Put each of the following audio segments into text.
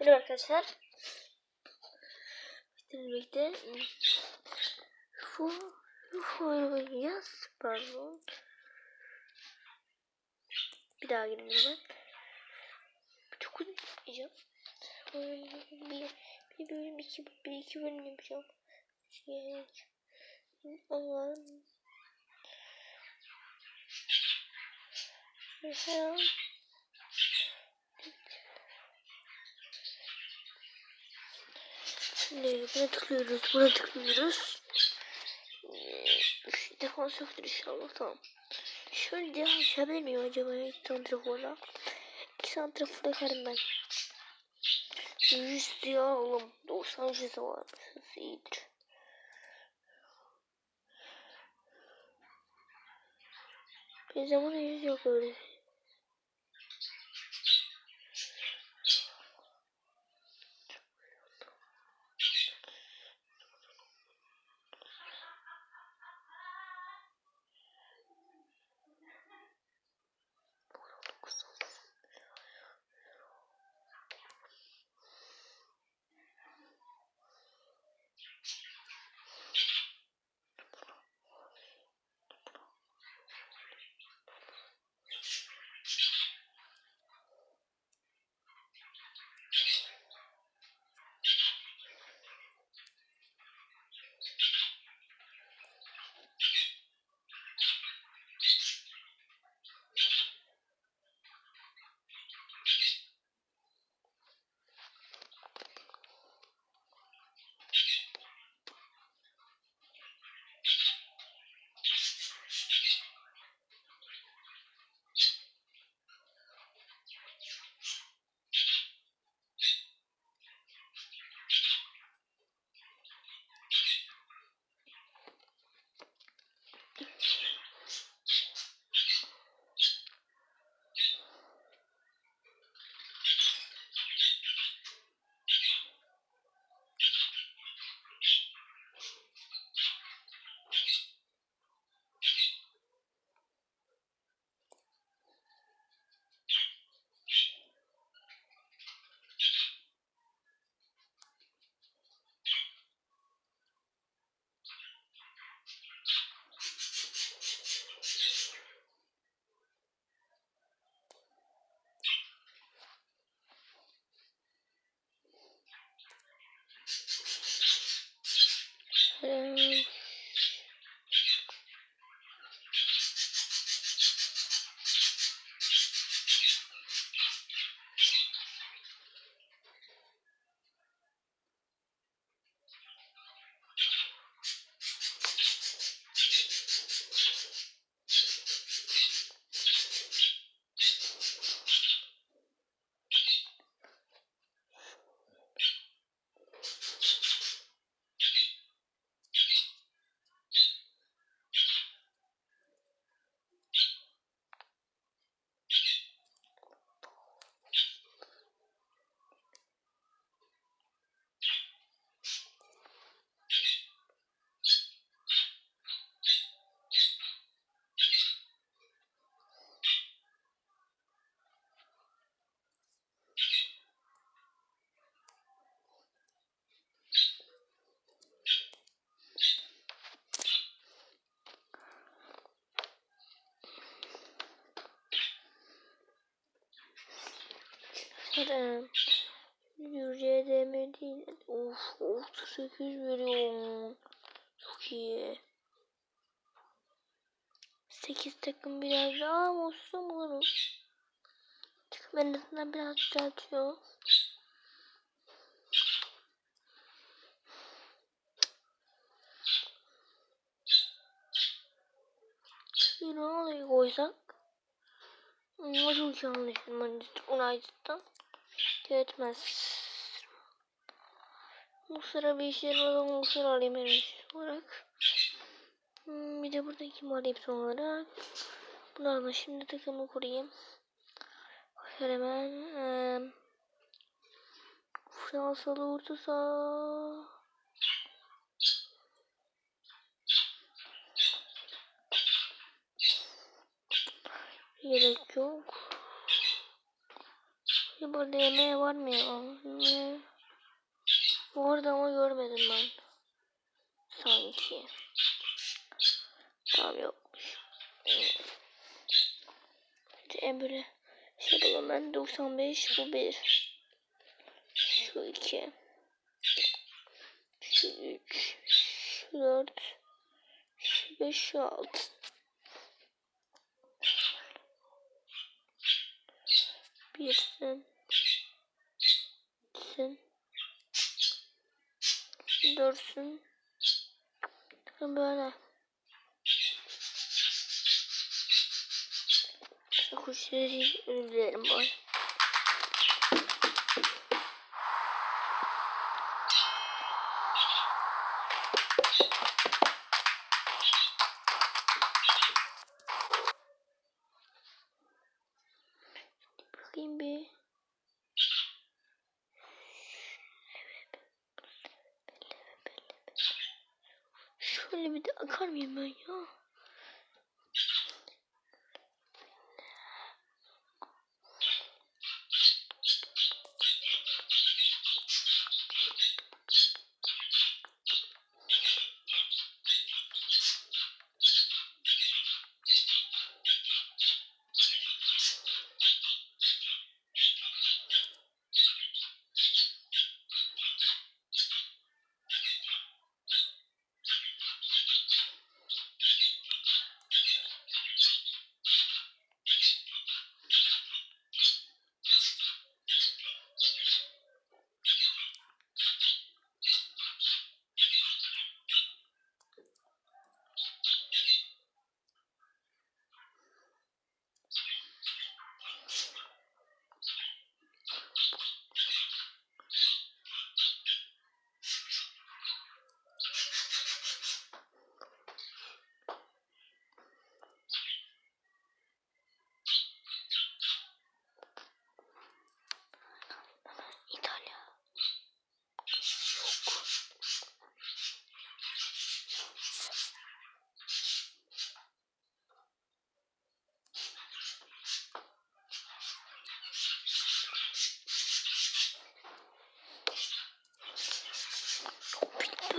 Merhaba arkadaşlar. Birlikte şu oynayacağız. Pardon. Bir daha girelim hemen. Çok uzun yapacağım. Bir, bir bölüm, iki, bir iki bölüm yapacağım. Şey, Allah'ım. Mesela Şimdi buna tıklıyoruz, buna tıklıyoruz. Ee, Üç defa söktür inşallah tamam. Şöyle diye açabilir miyim acaba ilk santrafora? İki santrafora karım ben. Yüz diye alalım. 90 yüz varmış. Hızı iyidir. Bir zaman yüz yok. Kerem. Yürüye demedi. Of 38 veriyorum. Çok iyi. 8 takım biraz daha olsun bunu? Takım en azından biraz düzeltiyor. Bir Ronaldo'yu koysak. Ama çok yanlışım Manchester United'dan. Yetmez. Bu sıra bir işe yaramaz. Bu sıra alayım iş olarak. Hmm, bir de burada kim alayım son olarak. Bunlarla şimdi takımı kurayım. Şöyle hemen. Ee, Fransalı orta saha. Gerek yok. Şimdi burada yemeğe var mı ya? Orada ama görmedim ben. Sanki. Tamam yokmuş. İşte böyle. Şey bulalım ben 95 bu 1. Şu 2. Şu 3. Şu 4. Şu 5. Şu 6. Girsin. Gitsin. Dursun. Böyle. Kuşları izleyelim böyle. Şöyle bir de akar mıyım ben ya?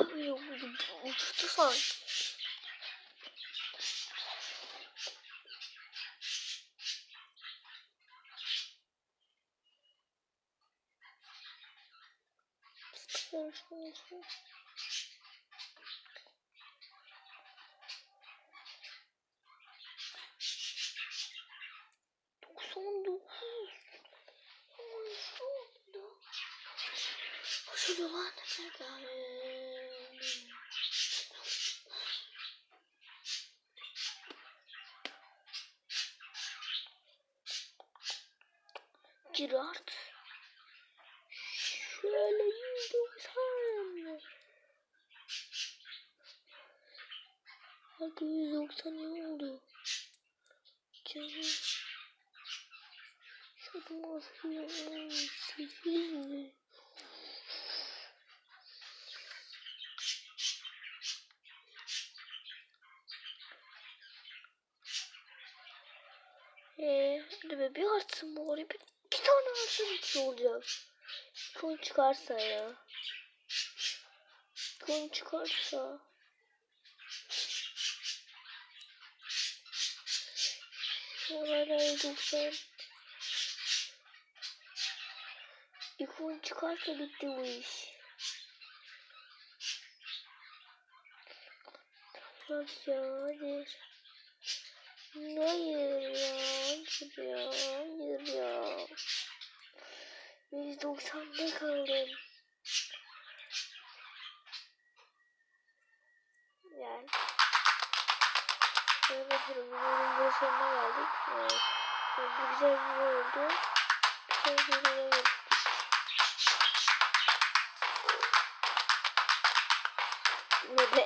Böyle uçtu sanki. Doksan dokuz. Şu anda. Koşuyor lan. Girard. Şöyle 190. Hadi 190 ne oldu? Canım. Şuradan basıyorum. 8 mi? Eee hadi be bir artsın bari bir, bir tane hiç olacak. Kun çıkarsa ya. Kun çıkarsa. Şuralara 90. Bir kun çıkarsa bitti bu iş. Hadi ya hadi. Hayır ya, hayır ya, hayır ya. 190'da kaldım. Yani. Böyle bir bölüm bu sonuna geldik. Evet. Bu güzel bir video oldu. Bir video oldu. Ne be?